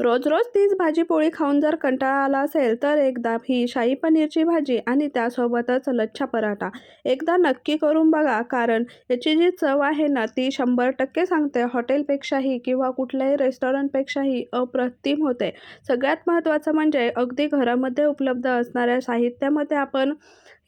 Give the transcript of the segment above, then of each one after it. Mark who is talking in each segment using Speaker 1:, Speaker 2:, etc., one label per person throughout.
Speaker 1: रोज रोज तीच भाजी पोळी खाऊन जर कंटाळा आला असेल तर एकदा ही शाही पनीरची भाजी आणि त्यासोबतच लच्छा पराठा एकदा नक्की करून बघा. कारण याची जी चव आहे ना ती शंभर टक्के सांगते. हॉटेलपेक्षाही किंवा कुठल्याही रेस्टॉरंटपेक्षाही अप्रतिम होते. सगळ्यात महत्त्वाचं म्हणजे अगदी घरामध्ये उपलब्ध असणाऱ्या साहित्यामध्ये आपण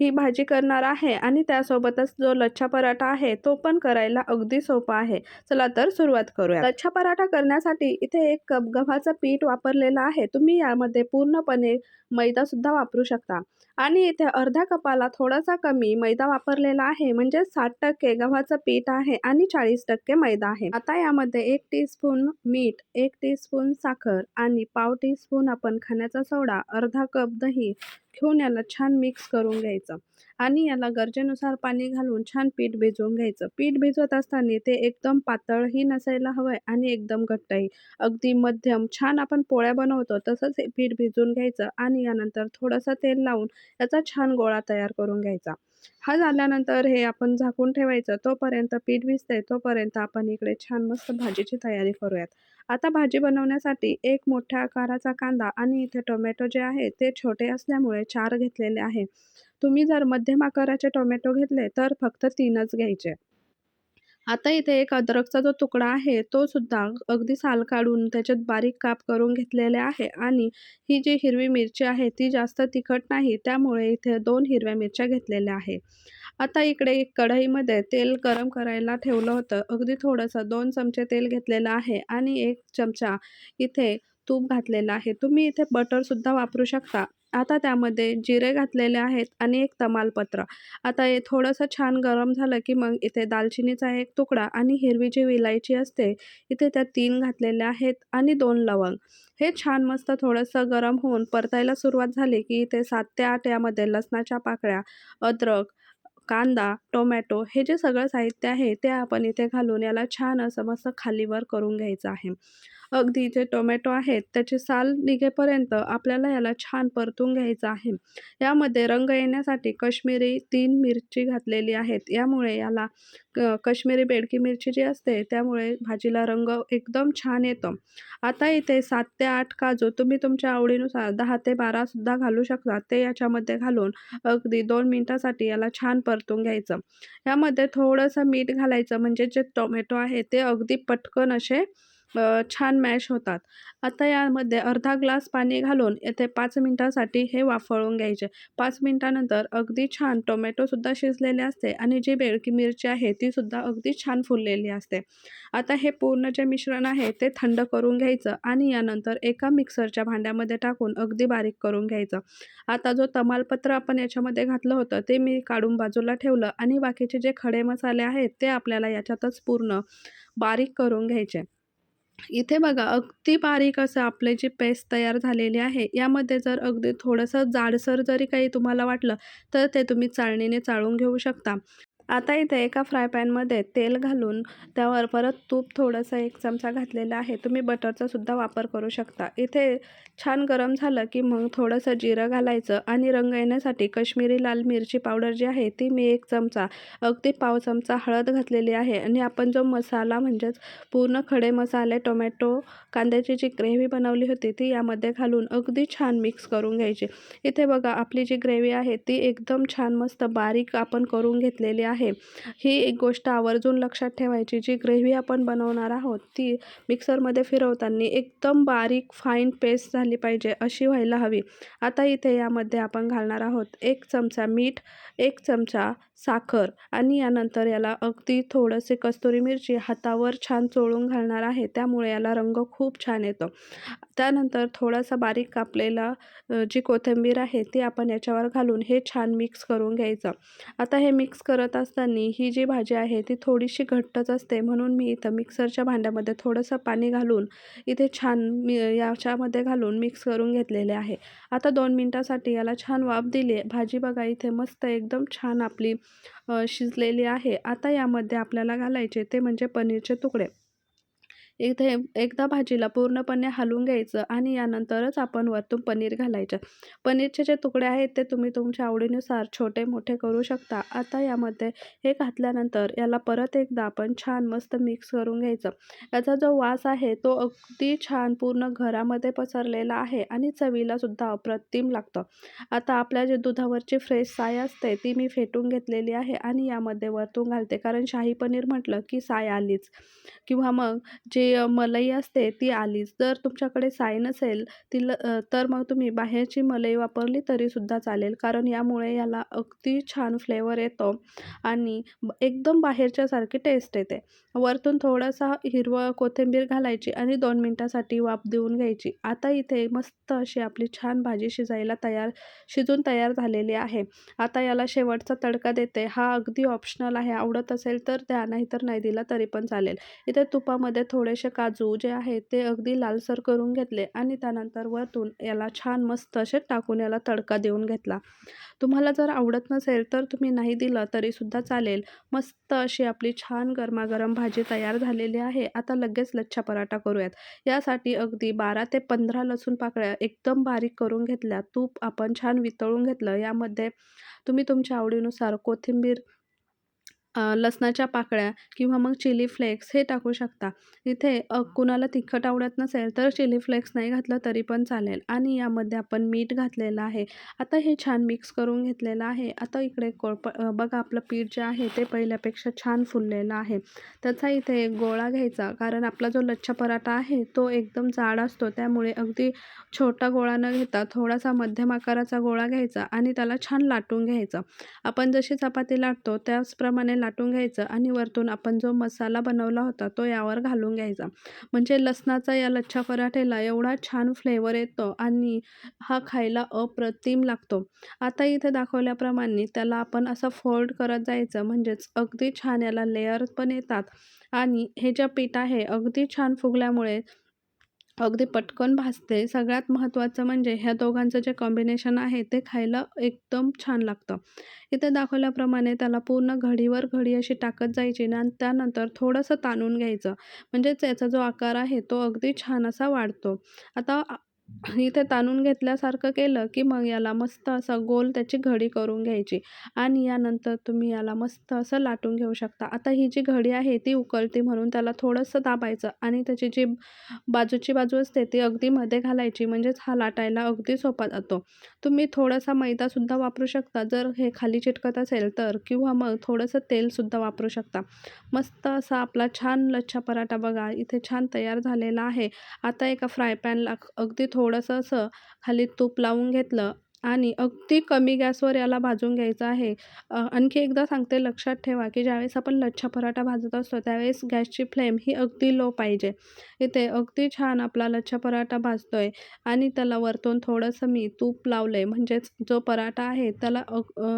Speaker 1: ही भाजी करणार आहे आणि त्यासोबतच जो लच्छा पराठा आहे तो पण करायला अगदी सोपा आहे. चला तर सुरुवात करूया लच्छा पराठा करण्यासाठी इथे एक कप गव्हाचं पीठ वापरलेलं आहे. तुम्ही यामध्ये पूर्णपणे मैदा सुद्धा वापरू शकता. आणि इथे अर्ध्या कपाला थोडासा कमी मैदा वापरलेला आहे. म्हणजे साठ टक्के गव्हाचं पीठ आहे आणि चाळीस टक्के मैदा आहे. आता यामध्ये एक टीस्पून मीठ एक टीस्पून साखर आणि पाव टीस्पून आपण खाण्याचा सोडा अर्धा कप दही घेऊन याला छान मिक्स करून घ्यायचं. आणि याला गरजेनुसार पाणी घालून छान पीठ भिजवून घ्यायचं. पीठ भिजवत असताना ते एकदम पातळही नसायला हवंय आणि एकदम घट्टही. अगदी मध्यम छान आपण पोळ्या बनवतो तसंच हे पीठ भिजवून घ्यायचं आणि यानंतर थोडंसं तेल लावून याचा छान गोळा तयार करून घ्यायचा. हा झाल्यानंतर हे आपण झाकून ठेवायचं. तोपर्यंत पीठ भिजतंय. तोपर्यंत आपण इकडे छान मस्त भाजीची तयारी करूयात. आता भाजी बनवण्यासाठी एक मोठ्या आकाराचा कांदा आणि इथे टोमॅटो जे आहे ते छोटे असल्यामुळे चार घेतलेले आहे. तुम्ही जर मध्यम आकाराचे टोमॅटो घेतले तर फक्त तीनच घ्यायचे. आता इथे एक अद्रकचा जो तुकडा आहे तो सुद्धा अगदी साल काढून त्याच्यात बारीक काप करून घेतलेले आहे आणि ही जी हिरवी मिरची आहे ती जास्त तिखट नाही त्यामुळे इथे दोन हिरव्या मिरच्या घेतलेल्या आहे. आता इकडे एक कढईमध्ये तेल गरम करायला ठेवलं होतं. अगदी थोडंसं दोन चमचे तेल घेतलेलं आहे आणि एक चमचा इथे तूप घातलेलं आहे. तुम्ही इथे बटरसुद्धा वापरू शकता. आता त्यामध्ये जिरे घातलेले आहेत आणि एक तमालपत्र. आता हे थोडंसं छान गरम झालं की मग इथे दालचिनीचा एक तुकडा आणि हिरवी जी विलायची असते इथे त्या तीन घातलेल्या आहेत आणि दोन लवंग. हे छान मस्त थोडंसं गरम होऊन परतायला सुरुवात झाली की इथे सात ते आठ यामध्ये लसणाच्या पाकळ्या अद्रक कांदा टोमॅटो हे जे सगळं साहित्य आहे ते आपण इथे घालून याला छान असं मस्त खालीवर करून घ्यायचं आहे. अगदी जे टोमॅटो आहेत त्याची साल निघेपर्यंत आपल्याला याला छान परतून घ्यायचं आहे. यामध्ये रंग येण्यासाठी कश्मीरी तीन मिरची घातलेली आहेत. यामुळे याला कश्मीरी बेडकी मिरची जी असते त्यामुळे भाजीला रंग एकदम छान येतो. आता इथे सात ते आठ काजू तुम्ही तुमच्या आवडीनुसार दहा ते बारासुद्धा घालू शकता. ते याच्यामध्ये घालून अगदी दोन मिनटासाठी याला छान परतून घ्यायचं. यामध्ये थोडंसं मीठ घालायचं म्हणजे जे टोमॅटो आहे ते अगदी पटकन असे छान मॅश होतात. आता यामध्ये अर्धा ग्लास पाणी घालून येथे पाच मिनटासाठी हे वाफळून घ्यायचे. पाच मिनटानंतर अगदी छान टोमॅटोसुद्धा शिजलेले असते आणि जी बेळकी मिरची आहे तीसुद्धा अगदी छान फुललेली असते. आता हे पूर्ण जे मिश्रण आहे ते थंड करून घ्यायचं आणि यानंतर एका मिक्सरच्या भांड्यामध्ये टाकून अगदी बारीक करून घ्यायचं. आता जो तमालपत्र आपण याच्यामध्ये घातलं होतं ते मी काढून बाजूला ठेवलं आणि बाकीचे जे खडे मसाले आहेत ते आपल्याला याच्यातच पूर्ण बारीक करून घ्यायचे. इथे बघा अगदी बारीक असं आपले जी पेस्ट तयार झालेली आहे यामध्ये जर अगदी थोडंसं जाडसर जरी काही तुम्हाला वाटलं तर ते तुम्ही चाळणीने चाळून घेऊ शकता. आता इथे एका फ्राय पॅनमध्ये तेल घालून त्यावर परत तूप थोडंसं एक चमचा घातलेला आहे. तुम्ही बटरचा सुद्धा वापर करू शकता. इथे छान गरम झालं की मग थोडंसं जिरं घालायचं आणि रंग येण्यासाठी कश्मीरी लाल मिरची पावडर जी आहे ती मी एक चमचा अगदी पाव चमचा हळद घातलेली आहे आणि आपण जो मसाला म्हणजेच पूर्ण खडे मसाले टोमॅटो कांद्याची जी ग्रेव्ही बनवली होती ती यामध्ये घालून अगदी छान मिक्स करून घ्यायची. इथे बघा आपली जी ग्रेव्ही आहे ती एकदम छान मस्त बारीक आपण करून घेतलेली आहे आहे. ही एक गोष्ट आवर्जून लक्षात ठेवायची जी ग्रेव्ही आपण बनवणार आहोत ती मिक्सरमध्ये फिरवताना एकदम बारीक फाईन पेस्ट झाली पाहिजे अशी व्हायला हवी. आता इथे यामध्ये आपण घालणार आहोत एक चमचा मीठ एक चमचा साखर आणि यानंतर याला अगदी थोडंसे कस्तुरी मिरची हातावर छान चोळून घालणार आहे त्यामुळे याला रंग खूप छान येतो. त्यानंतर थोडासा बारीक कापलेला जी कोथिंबीर आहे ती आपण याच्यावर घालून हे छान मिक्स करून घ्यायचं. आता हे मिक्स करत असताना ही जी भाजी आहे ती थोडीशी घट्टच असते. म्हणून मी इथं मिक्सरच्या भांड्यामध्ये थोडंसं पाणी घालून इथे छान मी याच्यामध्ये घालून मिक्स करून घेतलेले आहे. आता दोन मिनटासाठी याला छान वाफ दिली. भाजी बघा इथे मस्त एकदम छान आपली शिजलेली आहे. आता यामध्ये आपल्याला घालायचे ते म्हणजे पनीरचे तुकडे. इथे एकदा भाजीला पूर्णपणे हलवून घ्यायचं आणि यानंतरच आपण वरतून पनीर घालायचं. पनीरचे जे तुकडे आहेत ते तुम्ही तुमच्या आवडीनुसार छोटे मोठे करू शकता. आता यामध्ये हे घातल्यानंतर याला परत एकदा आपण छान मस्त मिक्स करून घ्यायचं. याचा जो वास आहे तो अगदी छान पूर्ण घरामध्ये पसरलेला आहे आणि चवीला सुद्धा अप्रतिम लागतं. आता आपल्या जे दुधावरची फ्रेश साय असते ती मी फेटून घेतलेली आहे आणि यामध्ये वरतून घालते. कारण शाही पनीर म्हटलं की साय आलीच. किंवा मग जे मलाई असते ती आलीच. जर तुमच्याकडे साय नसेल ती ल तर मग तुम्ही बाहेरची मलई वापरली तरीसुद्धा चालेल. कारण यामुळे याला अगदी छान फ्लेवर येतो आणि एकदम बाहेरच्यासारखी टेस्ट येते. वरतून थोडासा हिरवं कोथिंबीर घालायची आणि दोन मिनटासाठी वाफ देऊन घ्यायची. आता इथे मस्त अशी आपली छान भाजी शिजायला तयार शिजून तयार झालेली आहे. आता याला शेवटचा तडका देते. हा अगदी ऑप्शनल आहे. आवडत असेल तर द्या नाहीतर नाही दिला तरी पण चालेल. इथे तुपामध्ये थोडे थोडेसे काजू जे आहेत ते अगदी लालसर करून घेतले आणि त्यानंतर वरतून याला छान मस्त असे टाकून याला तडका देऊन घेतला. तुम्हाला जर आवडत नसेल तर तुम्ही नाही दिलं तरीसुद्धा चालेल. मस्त अशी आपली छान गरमागरम भाजी तयार झालेली आहे. आता लगेच लच्छा पराठा करूयात. यासाठी अगदी बारा ते पंधरा लसूण पाकळ्या एकदम बारीक करून घेतल्या. तूप आपण छान वितळून घेतलं. यामध्ये तुम्ही तुमच्या आवडीनुसार कोथिंबीर लसणाच्या पाकळ्या किंवा मग चिली फ्लेक्स हे टाकू शकता. इथे कुणाला तिखट आवडत नसेल तर चिली फ्लेक्स नाही घातलं तरी पण चालेल. आणि यामध्ये आपण मीठ घातलेलं आहे. आता हे छान मिक्स करून घेतलेलं आहे. आता इकडे कोळप बघा आपलं पीठ जे आहे ते पहिल्यापेक्षा छान फुललेलं आहे. त्याचा इथे गोळा घ्यायचा. कारण आपला जो लच्छा पराठा आहे तो एकदम जाड असतो. त्यामुळे अगदी छोटा गोळा न घेता थोडासा मध्यम आकाराचा गोळा घ्यायचा आणि त्याला छान लाटून घ्यायचं. आपण जशी चपाती लाटतो त्याचप्रमाणे लाटून घ्यायचं आणि वरतून आपण जो मसाला बनवला होता तो यावर घालून घ्यायचा. म्हणजे लसणाचा या लच्छा पराठेला एवढा छान फ्लेवर येतो आणि हा खायला अप्रतिम लागतो. आता इथे दाखवल्याप्रमाणे त्याला आपण असं फोल्ड करत जायचं म्हणजेच अगदी छान याला लेअर पण येतात. आणि हे जे पीठ आहे अगदी छान फुगल्यामुळे अगदी पटकन भाजते. सगळ्यात महत्त्वाचं म्हणजे ह्या दोघांचं जे कॉम्बिनेशन आहे ते खायला एकदम छान लागतं. इथे दाखवल्याप्रमाणे त्याला पूर्ण घडीवर घडी अशी टाकत जायची आणि त्यानंतर थोडंसं ताणून घ्यायचं. म्हणजेच याचा जो आकार आहे तो अगदी छान असा वाढतो. आता इथे ताणून घेतल्यासारखं केलं की मग याला मस्त असं गोल त्याची घडी करून घ्यायची. आणि यानंतर तुम्ही याला मस्त असं लाटून घेऊ शकता. आता ही जी घडी आहे ती उकळती म्हणून त्याला थोडंसं दाबायचं आणि त्याची जी बाजूची बाजू असते ती अगदी मध्ये घालायची. म्हणजेच हा लाटायला अगदी सोपा जातो. तुम्ही थोडासा मैदासुद्धा वापरू शकता. जर हे खाली चिटकत असेल तर किंवा मग थोडंसं तेलसुद्धा वापरू शकता. मस्त असा आपला छान लच्छा पराठा बघा. इथे छान तयार झालेला आहे. आता एका फ्राय पॅनला अगदी थोडंसं असं खाली तूप लावून घेतलं आणि अगदी कमी गॅसवर याला भाजून घ्यायचं आहे. आणखी एकदा सांगते लक्षात ठेवा की ज्यावेळेस आपण लच्छा पराठा भाजत असतो त्यावेळेस गॅसची फ्लेम ही अगदी लो पाहिजे. इथे अगदी छान आपला लच्छा पराठा भाजतो आहे आणि त्याला वरतून थोडंसं मी तूप लावलं आहे म्हणजेच जो पराठा आहे त्याला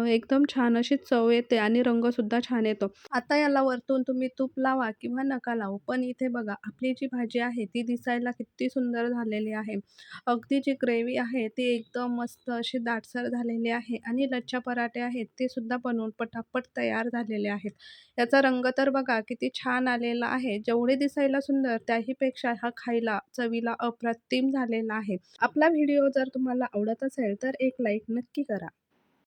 Speaker 1: एकदम छान अशी चव येते आणि रंगसुद्धा छान येतो. आता याला वरतून तुम्ही तूप लावा किंवा नका लावू. पण इथे बघा आपली जी भाजी आहे ती दिसायला किती सुंदर झालेली आहे. अगदी जी ग्रेव्ही आहे ती एकदम मस्त अशी असे दाटसर झालेले आहे आणि लच्छा पराठे आहेत ते सुद्धा बनवून पटापट तयार झालेले आहेत. याचा रंग तर बघा किती छान आलेला आहे. जेवढे दिसायला सुंदर त्याहीपेक्षा हा खायला चवीला अप्रतिम झालेला आहे. आपला व्हिडिओ जर तुम्हाला आवडत असेल तर एक लाईक नक्की करा.